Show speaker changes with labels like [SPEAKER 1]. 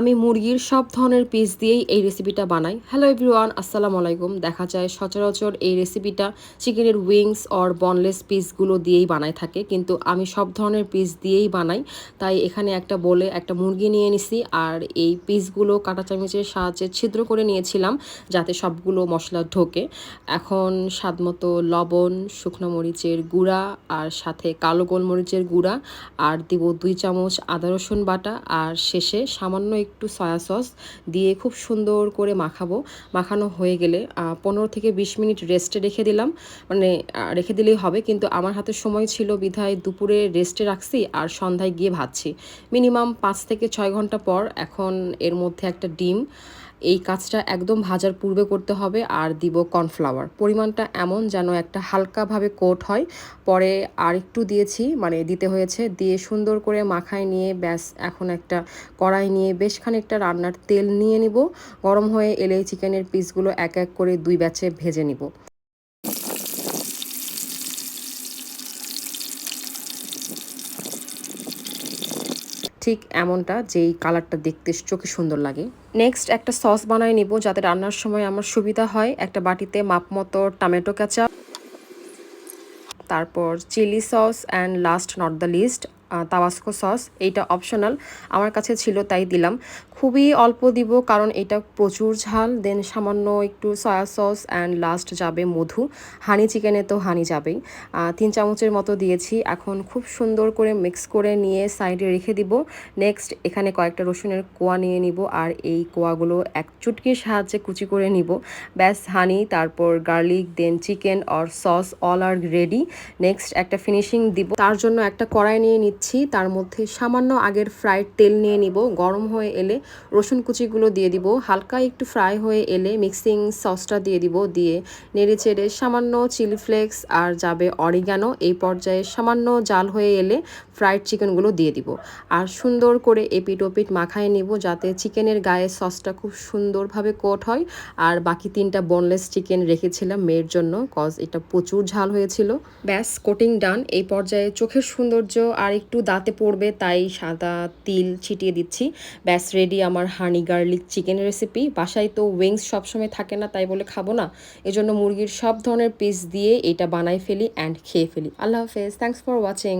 [SPEAKER 1] আমি মুরগির সব ধরনের পিস দিয়েই এই রেসিপিটা বানাই। হ্যালো এভরিওয়ান আসসালামু আলাইকুম। দেখা যায় সচরাচর এই রেসিপিটা চিকেনের উইংস অর বনলেস পিসগুলো দিয়েই বানাই থাকে, কিন্তু আমি সব ধরনের পিস দিয়েই বানাই। তাই এখানে একটা বলে একটা মুরগি নিয়ে নিছি, আর এই পিসগুলো কাঁটা চামচের সাহায্যে ছিদ্র করে নিয়েছিলাম, যাতে সবগুলো মশলা ঢোকে। এখন স্বাদমতো লবণ, শুকনো মরিচের গুঁড়া, আর সাথে কালো গোলমরিচের গুঁড়া, আর দিব দুই চামচ আদা রসুন বাটা, আর শেষে সামান্য একটু সয়া সস দিয়ে খুব সুন্দর করে মাখাবো। মাখানো হয়ে গেলে পনেরো থেকে বিশ মিনিট রেস্টে রেখে দিলাম। মানে রেখে দিলেই হবে, কিন্তু আমার হাতে সময় ছিল, বিধায় দুপুরে রেস্টে রাখছি আর সন্ধ্যায় গিয়ে ভাজছি। মিনিমাম পাঁচ থেকে ছয় ঘণ্টা পর এখন এর মধ্যে একটা ডিম এই কাজটা একদম ভাজার পূর্বে করতে হবে আর দিব কর্নফ্লাওয়ার। পরিমাণটা এমন যেন একটা হালকাভাবে কোট হয়। পরে আর একটু দিয়েছি মানে দিতে হয়েছে। দিয়ে সুন্দর করে মাখায় নিয়ে ব্যাস এখন একটা কড়াই নিয়ে বেশ খানিকটা রান্নার তেল নিয়ে নিব। গরম হয়ে এলে চিকেনের পিসগুলো এক এক করে দুই ব্যাচে ভেজে নিব। ঠিক এমনটা যেই কালারটা দেখতে চোখে সুন্দর লাগে। নেক্সট একটা সস বানায় নিব যাতে রান্নার সময় আমার সুবিধা হয়। একটা বাটিতে মাপ মতো টমেটো কেচাপ, তারপর chilli sauce and last not the least Tabasco sauce এইটা অপশনাল আমার কাছে ছিল তাই দিলাম। খুবই অল্প দিব কারণ এটা প্রচুর ঝাল দেন সামান্য একটু সয়া সস অ্যান্ড লাস্ট যাবে মধু। হানি চিকেনে তো হানি যাবেই। তিন চামচের মতো দিয়েছি। এখন খুব সুন্দর করে মিক্স করে নিয়ে সাইডে রেখে দিব। নেক্সট এখানে কয়েকটা রসুনের কোয়া নিয়ে নিব আর এই কোয়াগুলো এক চুটকির সাহায্যে কুচি করে নিব। ব্যাস হানি তারপর garlic then chicken or sauce all R ready next একটা ফিনিশিং দিব। তার জন্য একটা কড়াই নিয়ে নিচ্ছি তার মধ্যে সামান্য আগের ফ্রাইড তেল নিয়ে নিব। গরম হয়ে এলে রসুন কুচিগুলো দিয়ে দিব। হালকা একটু ফ্রাই হয়ে এলে মিক্সিং সসটা দিয়ে দিব। দিয়ে নেড়ে চেড়ে সামান্য চিলি ফ্লেক্স আর যাবে অরিগানো। এই পর্যায়ে সামান্য জাল হয়ে এলে ফ্রাইড চিকেনগুলো দিয়ে দিব। আর সুন্দর করে এপিট ওপিট মাখায় নিব যাতে চিকেনের গায়ে সসটা খুব সুন্দরভাবে কোট হয়। আর বাকি তিনটা বোনলেস চিকেন রেখেছিলাম মেয়ের জন্য কজ এটা প্রচুর ঝাল হয়েছিল। ব্যাস কোটিং ডান এই পর্যায়ে চোখের সৌন্দর্য আর একটু দাঁতে পড়বে, তাই সাদা তিল ছিটিয়ে দিচ্ছি। ব্যাস রেডি আমার হানি গার্লিক চিকেন রেসিপি বাসায় তো উইংস সবসময় থাকে না, তাই বলে খাব না। এজন্য মুরগির সব ধরনের পিস দিয়ে এটা বানাই ফেলি অ্যান্ড খেয়ে ফেলি। আল্লাহ হাফেজ। Thanks for watching